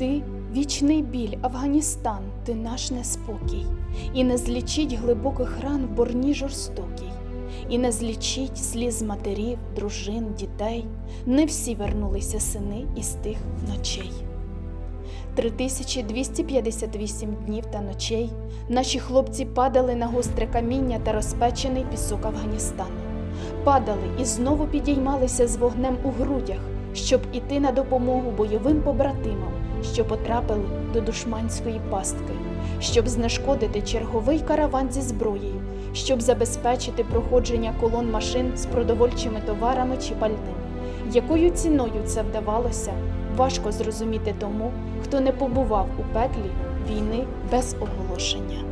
Ти вічний біль, Афганістан, ти наш неспокій, і не злічить глибоких ран в борні жорстокій, і не злічить сліз матерів, дружин, дітей. Не всі вернулися сини із тих ночей. 3258 днів та ночей наші хлопці падали на гостре каміння та розпечений пісок Афганістану. Падали і знову підіймалися з вогнем у грудях, щоб іти на допомогу бойовим побратимам, що потрапили до душманської пастки, щоб знешкодити черговий караван зі зброєю, щоб забезпечити проходження колон машин з продовольчими товарами чи пальним. Якою ціною це вдавалося, важко зрозуміти тому, хто не побував у пеклі війни без оголошення.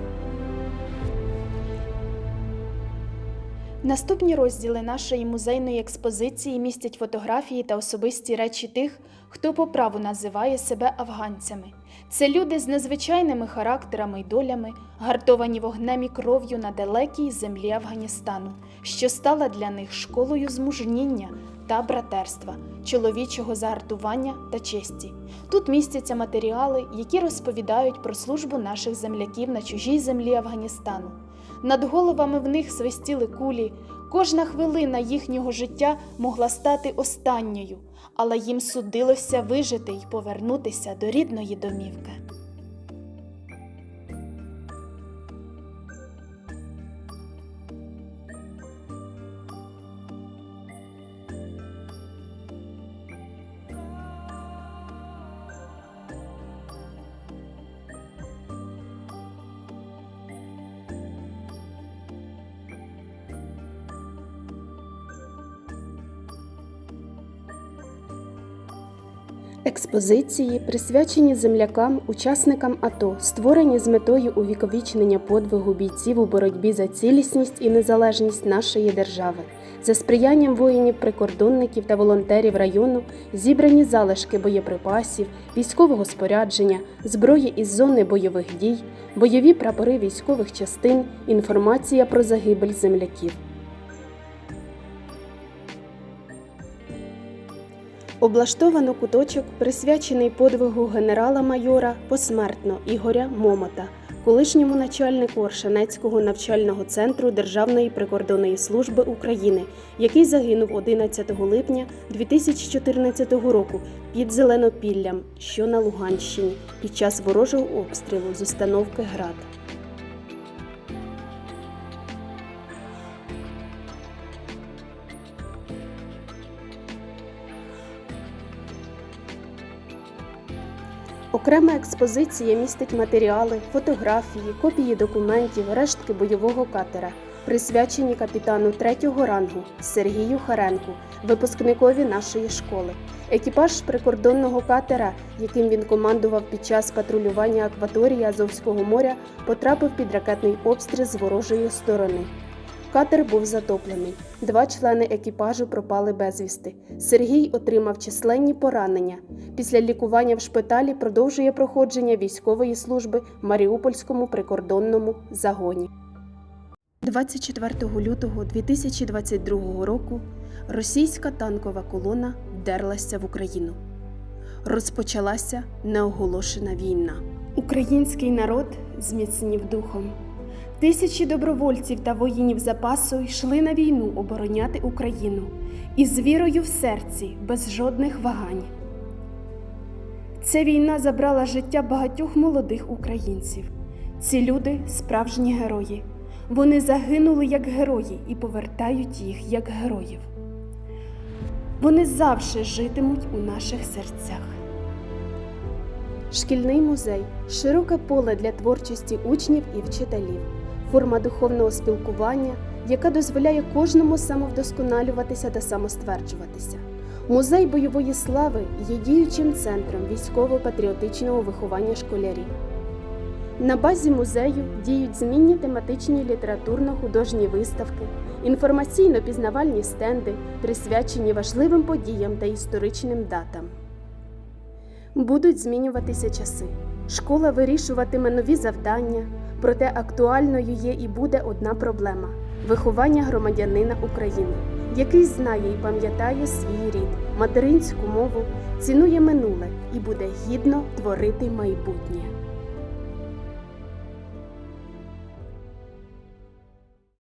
Наступні розділи нашої музейної експозиції містять фотографії та особисті речі тих, хто по праву називає себе афганцями. Це люди з незвичайними характерами й долями, гартовані вогнем і кров'ю на далекій землі Афганістану, що стала для них школою змужніння та братерства, чоловічого загартування та честі. Тут містяться матеріали, які розповідають про службу наших земляків на чужій землі Афганістану. Над головами в них свистіли кулі. Кожна хвилина їхнього життя могла стати останньою, але їм судилося вижити й повернутися до рідної домівки. Експозиції присвячені землякам, учасникам АТО, створені з метою увіковічнення подвигу бійців у боротьбі за цілісність і незалежність нашої держави. За сприянням воїнів-прикордонників та волонтерів району зібрані залишки боєприпасів, військового спорядження, зброї із зони бойових дій, бойові прапори військових частин, інформація про загибель земляків. Облаштовано куточок, присвячений подвигу генерала-майора посмертно Ігоря Момота, колишньому начальнику Оршанецького навчального центру Державної прикордонної служби України, який загинув 11 липня 2014 року під Зеленопіллям, що на Луганщині, під час ворожого обстрілу з установки ГРАД. Окрема експозиція містить матеріали, фотографії, копії документів, рештки бойового катера, присвячені капітану третього рангу Сергію Харенку, випускникові нашої школи. Екіпаж прикордонного катера, яким він командував під час патрулювання акваторії Азовського моря, потрапив під ракетний обстріл з ворожої сторони. Катер був затоплений. Два члени екіпажу пропали безвісти. Сергій отримав численні поранення. Після лікування в шпиталі продовжує проходження військової служби в Маріупольському прикордонному загоні. 24 лютого 2022 року російська танкова колона вдерлася в Україну. Розпочалася неоголошена війна. Український народ зміцнів духом. Тисячі добровольців та воїнів запасу йшли на війну обороняти Україну із вірою в серці, без жодних вагань. Ця війна забрала життя багатьох молодих українців. Ці люди справжні герої. Вони загинули як герої і повертають їх як героїв. Вони завжди житимуть у наших серцях. Шкільний музей широке поле для творчості учнів і вчителів, форма духовного спілкування, яка дозволяє кожному самовдосконалюватися та самостверджуватися. Музей бойової слави є діючим центром військово-патріотичного виховання школярів. На базі музею діють змінні тематичні літературно-художні виставки, інформаційно-пізнавальні стенди, присвячені важливим подіям та історичним датам. Будуть змінюватися часи. Школа вирішуватиме нові завдання, проте актуальною є і буде одна проблема виховання громадянина України. який знає і пам'ятає свій рід, материнську мову, цінує минуле і буде гідно творити майбутнє.